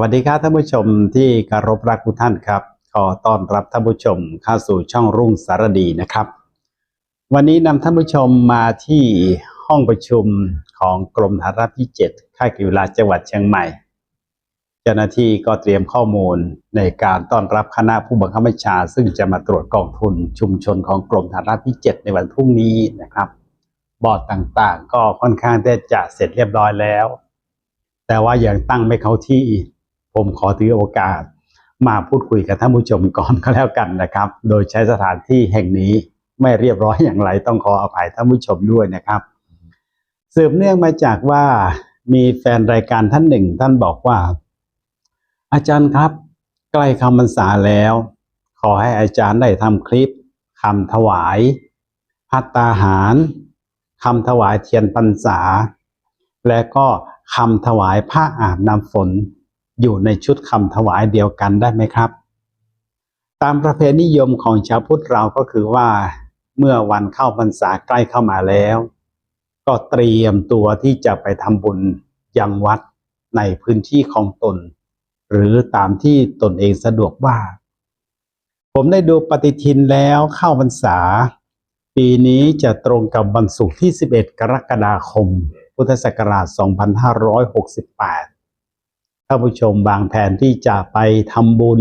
วัสดีครับท่านผู้ชมที่เคารพรักทุกท่านครับ ขอต้อนรับท่านผู้ชมเข้าสู่ช่องรุ่งสารดีนะครับ วันนี้นำท่านผู้ชมมาที่ห้องประชุมของกรมฐานราบที่ 7 ค่ายกีฬาจังหวัดเชียงใหม่ เจ้าหน้าที่ก็เตรียมข้อมูลในการต้อนรับคณะผู้บังคับบัญชา ซึ่งจะมาตรวจกองทุนชุมชนของกรมฐานราบที่ 7 ในวันพรุ่งนี้นะครับ บอร์ดต่างๆ ก็ค่อนข้างที่จะเสร็จเรียบร้อยแล้ว แต่ว่ายังตั้งไม่เข้าที่ ผมขอถือโอกาส มาพูดคุยกับท่านผู้ชมก่อนก็แล้วกันนะครับ โดยใช้สถานที่แห่งนี้ไม่เรียบร้อยอย่างไรต้องขออภัยท่านผู้ชมด้วยนะครับ สืบเนื่องมาจากว่ามีแฟนรายการท่านหนึ่ง ท่านบอกว่า อาจารย์ครับ ใกล้คำพรรษาแล้ว ขอให้อาจารย์ได้ทำคลิปคำถวายพัตตาหารคำถวายเทียนพรรษา และก็คำถวายผ้าอาบน้ำฝน อยู่ในชุดคำถวายเดียวกันได้ไหมครับ ตามประเพณีนิยมของชาวพุทธเราก็คือว่า เมื่อวันเข้าพรรษาใกล้เข้ามาแล้ว ก็เตรียมตัวที่จะไปทำบุญยังวัดในพื้นที่ของตน หรือตามที่ตนเองสะดวกว่า ผมได้ดูปฏิทินแล้วเข้าพรรษา ปีนี้จะตรงกับวันศุกร์ที่ 11 กรกฎาคม พุทธศักราช 2568 ท่านผู้ชมบางแผนที่จะไปทำบุญ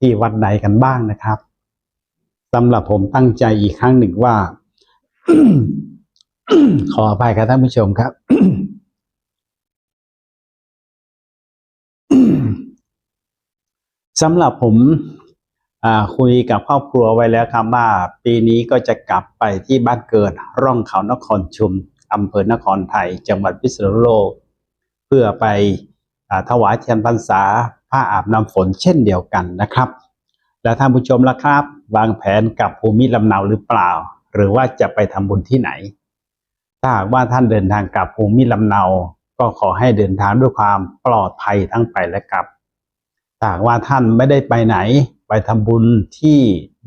ที่วัดไหนกันบ้างนะครับสำหรับผมตั้งใจอีกครั้งหนึ่งว่า ขออภัยครับท่านผู้ชมครับ สำหรับผมคุยกับครอบครัวไว้แล้วครับว่าปีนี้ก็จะกลับไปที่บ้านเกิดร่องเขานครชุมอำเภอนครไทย จังหวัดพิษณุโลก เพื่อไป ถวายเทียนพรรษาผ้าอาบน้ำฝนเช่นเดียวกันนะครับ แล้วท่านผู้ชมล่ะครับ วางแผนกับภูมิลำเนาหรือเปล่า หรือว่าจะไปทำบุญที่ไหน ถ้าหากว่าท่านเดินทางกลับภูมิลำเนา ก็ขอให้เดินทางด้วยความปลอดภัยทั้งไปและกลับถ้าหากว่าท่านไม่ได้ไปไหน ไปทำบุญที่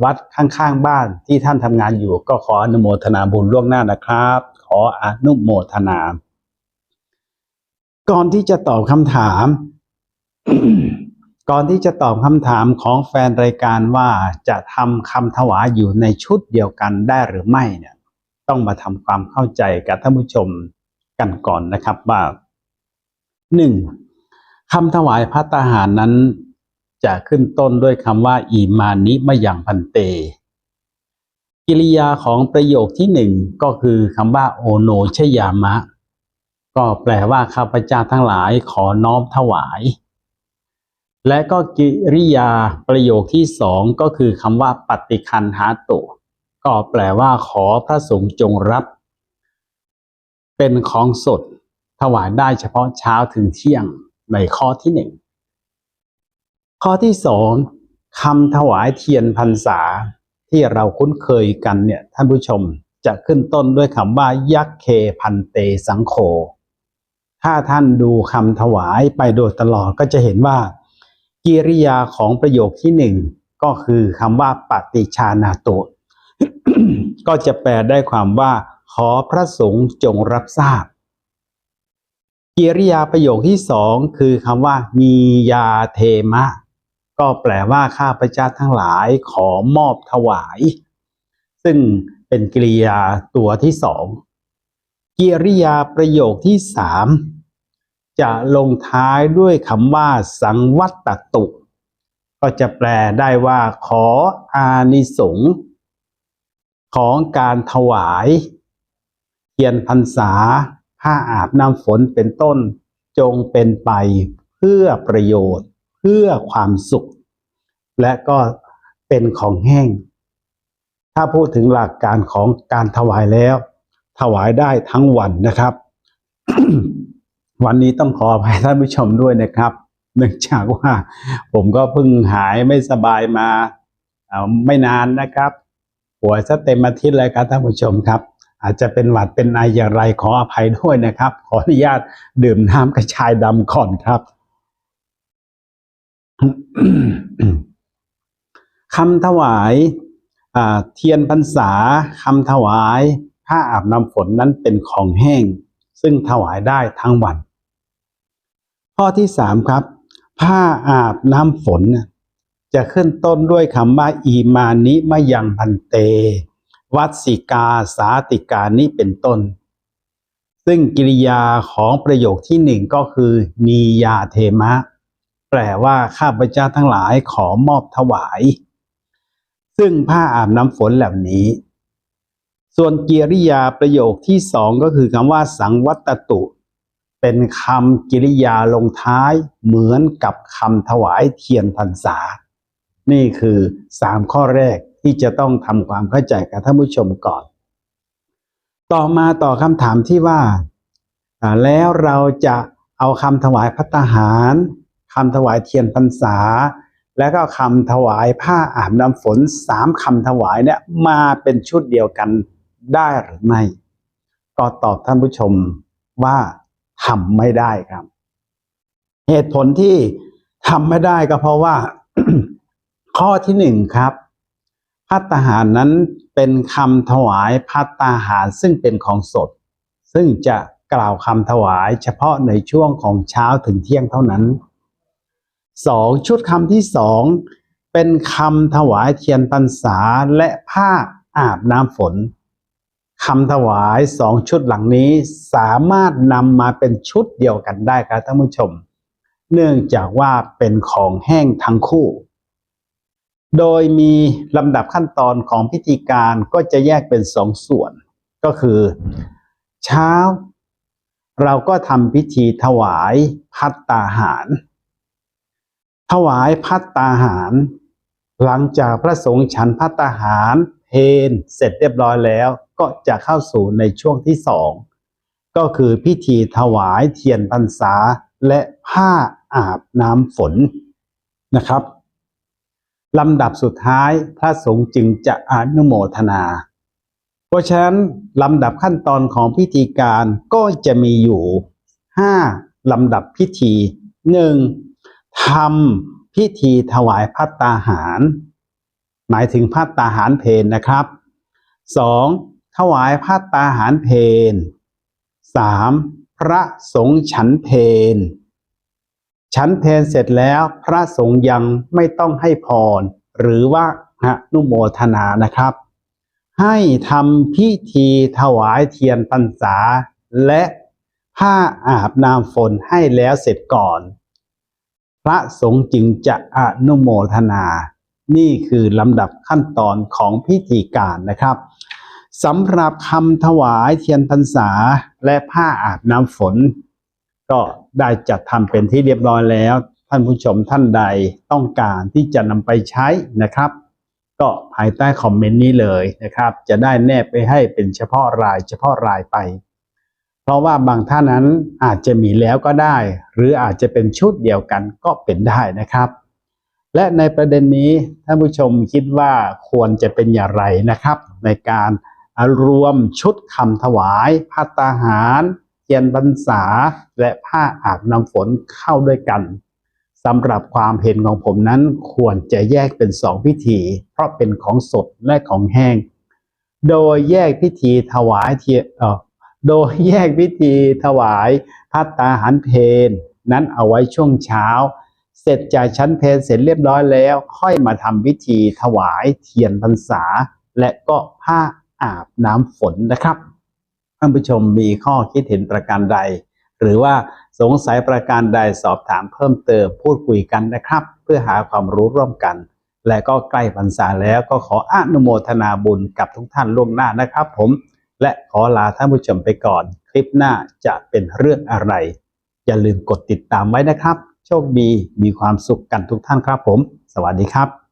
วัดข้างๆบ้านที่ท่านทำงานอยู่ ก็ขออนุโมทนาบุญล่วงหน้านะครับ ขออนุโมทนา ก่อนที่จะตอบคำถาม ก่อนที่จะตอบคำถามของแฟนรายการว่าจะทำคำถวายอยู่ในชุดเดียวกันได้หรือไม่เนี่ย ต้องมาทำความเข้าใจกับท่านผู้ชมกันก่อนนะครับว่าหนึ่งคำถวายพัตตาหารนั้น จะขึ้นต้นด้วยคำว่า อีมานิมะยังพันเต กิริยาของประโยคที่หนึ่งก็คือคำว่าโอโนชยามะ ก็แปลว่าข้าพเจ้าทั้งหลายขอน้อมถวาย และก็กิริยาประโยคที่สองก็คือคำว่าปฏิคันหาตุก็แปลว่าขอพระสงฆ์จงรับ เป็นของสดถวายได้เฉพาะเช้าถึงเที่ยงในข้อที่หนึ่งข้อที่สองคำถวายเทียนพรรษาที่เราคุ้นเคยกันเนี่ยท่านผู้ชมจะขึ้นต้นด้วยคำว่ายักเคพันเตสังโฆ ถ้าท่านดูคำถวายไปโดยตลอดก็จะเห็นว่า กิริยาของประโยคที่หนึ่งก็คือคำว่าปฏิชานาโตก็จะแปลได้ความว่า ขอพระสงฆ์จงรับทราบ กิริยาประโยคที่สองคือคำว่ามียาเทมะ ก็แปลว่าข้าพเจ้าทั้งหลายขอมอบถวาย ซึ่งเป็นกิริยาตัวที่สองกิริยาประโยคที่สาม จะลงท้ายด้วยคำว่า สังวัตตุ ก็จะแปลได้ว่าขออานิสงส์ของการถวายเทียนพรรษาผ้าอาบน้ำฝนเป็นต้น จงเป็นไปเพื่อประโยชน์ เพื่อความสุข และก็เป็นของแห้ง ถ้าพูดถึงหลักการของการถวายแล้ว ถวายได้ทั้งวันนะครับ วันนี้ต้องขออภัยท่านผู้ชมด้วยนะครับ เนื่องจากว่าผมก็เพิ่งหายไม่สบายมาไม่นานนะครับป่วยซะเต็มอาทิตย์เลยครับท่านผู้ชมครับ อาจจะเป็นหวัดเป็นไออย่างไรขออภัยด้วยนะครับ ขออนุญาตดื่มน้ำกระชายดำก่อนครับคำถวายเทียนพรรษาคำถวายผ้าอาบน้ำฝนนั้นเป็นของแห้ง ซึ่งถวายได้ทั้งวัน ข้อที่สามครับ ผ้าอาบน้ำฝนจะขึ้นต้นด้วยคำว่าอีมานิมยังพันเต วัดสิกาสาติกานิเป็นต้น ซึ่งกิริยาของประโยคที่หนึ่งก็คือนียาเทมะ แปลว่าข้าพเจ้าทั้งหลายขอมอบถวาย ซึ่งผ้าอาบน้ำฝนเหล่านี้ ส่วนกิริยาประโยคที่สองก็คือคำว่าสังวัตตุ เป็นคำกิริยาลงท้ายเหมือนกับคำถวายเทียนพรรษา นี่คือสามข้อแรกที่จะต้องทำความเข้าใจกับท่านผู้ชมก่อน ต่อมาต่อคำถามที่ว่า แล้วเราจะเอาคำถวายพัตหารคำถวายเทียนพรรษา แล้วก็คำถวายผ้าอาบน้ำฝนสามคำถวายเนี่ยมาเป็นชุดเดียวกันได้หรือไม่ก็ตอบท่านผู้ชมว่า ทำไม่ได้ครับ เหตุผลที่ทำไม่ได้ก็เพราะว่า ข้อที่หนึ่งครับพัตตาหารนั้นเป็นคำถวายพัตตาหารซึ่งเป็นของสด ซึ่งจะกล่าวคำถวายเฉพาะในช่วงของเช้าถึงเที่ยงเท่านั้นสองชุดคำที่สองเป็นคำถวายเทียนพรรษาและผ้าอาบน้ำฝน คำถวายสองชุดหลังนี้สามารถนำมาเป็นชุดเดียวกันได้ครับท่านผู้ชม เนื่องจากว่าเป็นของแห้งทั้งคู่ โดยมีลำดับขั้นตอนของพิธีการก็จะแยกเป็นสองส่วน ก็คือ เช้า เราก็ทำพิธีถวายพัตตาหาร ถวายพัตตาหาร หลังจากพระสงฆ์ฉันพัตตาหาร เพนเสร็จเรียบร้อยแล้ว ก็จะเข้าสู่ในช่วงที่สองก็คือพิธีถวายเทียนพรรษาและผ้าอาบน้ำฝนนะครับลำดับสุดท้ายพระสงฆ์จึงจะอนุโมทนา เพราะฉะนั้นลำดับขั้นตอนของพิธีการก็จะมีอยู่ 5 ลำดับพิธี 1. ทำพิธีถวายพัตตาหาร หมายถึงพัตตาหารเพนนะครับ 2. ถวายพัตตาหารเพน 3. พระสงฆ์ฉันเพนฉันเพนเสร็จแล้วพระสงฆ์ยังไม่ต้องให้พร หรือว่าอนุโมทนานะครับ ให้ทำพิธีถวายเทียนพรรษา และผ้าอาบน้ำฝนให้แล้วเสร็จก่อน พระสงฆ์จึงจะอนุโมทนา นี่คือลำดับขั้นตอนของพิธีการนะครับสำหรับคำถวายเทียนพรรษาและผ้าอาบน้ำฝน ก็ได้จัดทำเป็นที่เรียบร้อยแล้ว ท่านผู้ชมท่านใดต้องการที่จะนำไปใช้นะครับ ก็ภายใต้คอมเมนต์นี้เลยนะครับ จะได้แนบไปให้เป็นเฉพาะรายเฉพาะรายไป เพราะว่าบางท่านนั้นอาจจะมีแล้วก็ได้ หรืออาจจะเป็นชุดเดียวกันก็เป็นได้นะครับ และในประเด็นนี้ท่านผู้ชมคิดว่าควรจะเป็นอย่างไรนะครับ ในการรวมชุดคำถวายพัตตาหารเทียนพรรษา และผ้าอาบน้ำฝนเข้าด้วยกันสำหรับความเห็นของผมนั้นควรจะแยกเป็นสองพิธี เพราะเป็นของสดและของแห้ง โดยแยกพิธีถวายเทียเออโดยแยกพิธีถวายพัตาหารเพนนั้นเอาไว้ช่วงเช้า เสร็จจากชั้นเพนเสร็จเรียบร้อยแล้ว ค่อยมาทำพิธีถวายเทียนพรรษา และก็ผ้าอาบน้ำฝนนะครับท่านผู้ชมมีข้อคิดเห็นประการใด หรือว่าสงสัยประการใดสอบถามเพิ่มเติมพูดคุยกันนะครับ เพื่อหาความรู้ร่วมกัน และก็ใกล้พรรษาแล้วก็ขออนุโมทนาบุญกับทุกท่านล่วงหน้านะครับ ผม และขอลาท่านผู้ชมไปก่อน คลิปหน้าจะเป็นเรื่องอะไร อย่าลืมกดติดตามไว้นะครับ โชคดีมีความสุขกันทุกท่านครับผม สวัสดีครับ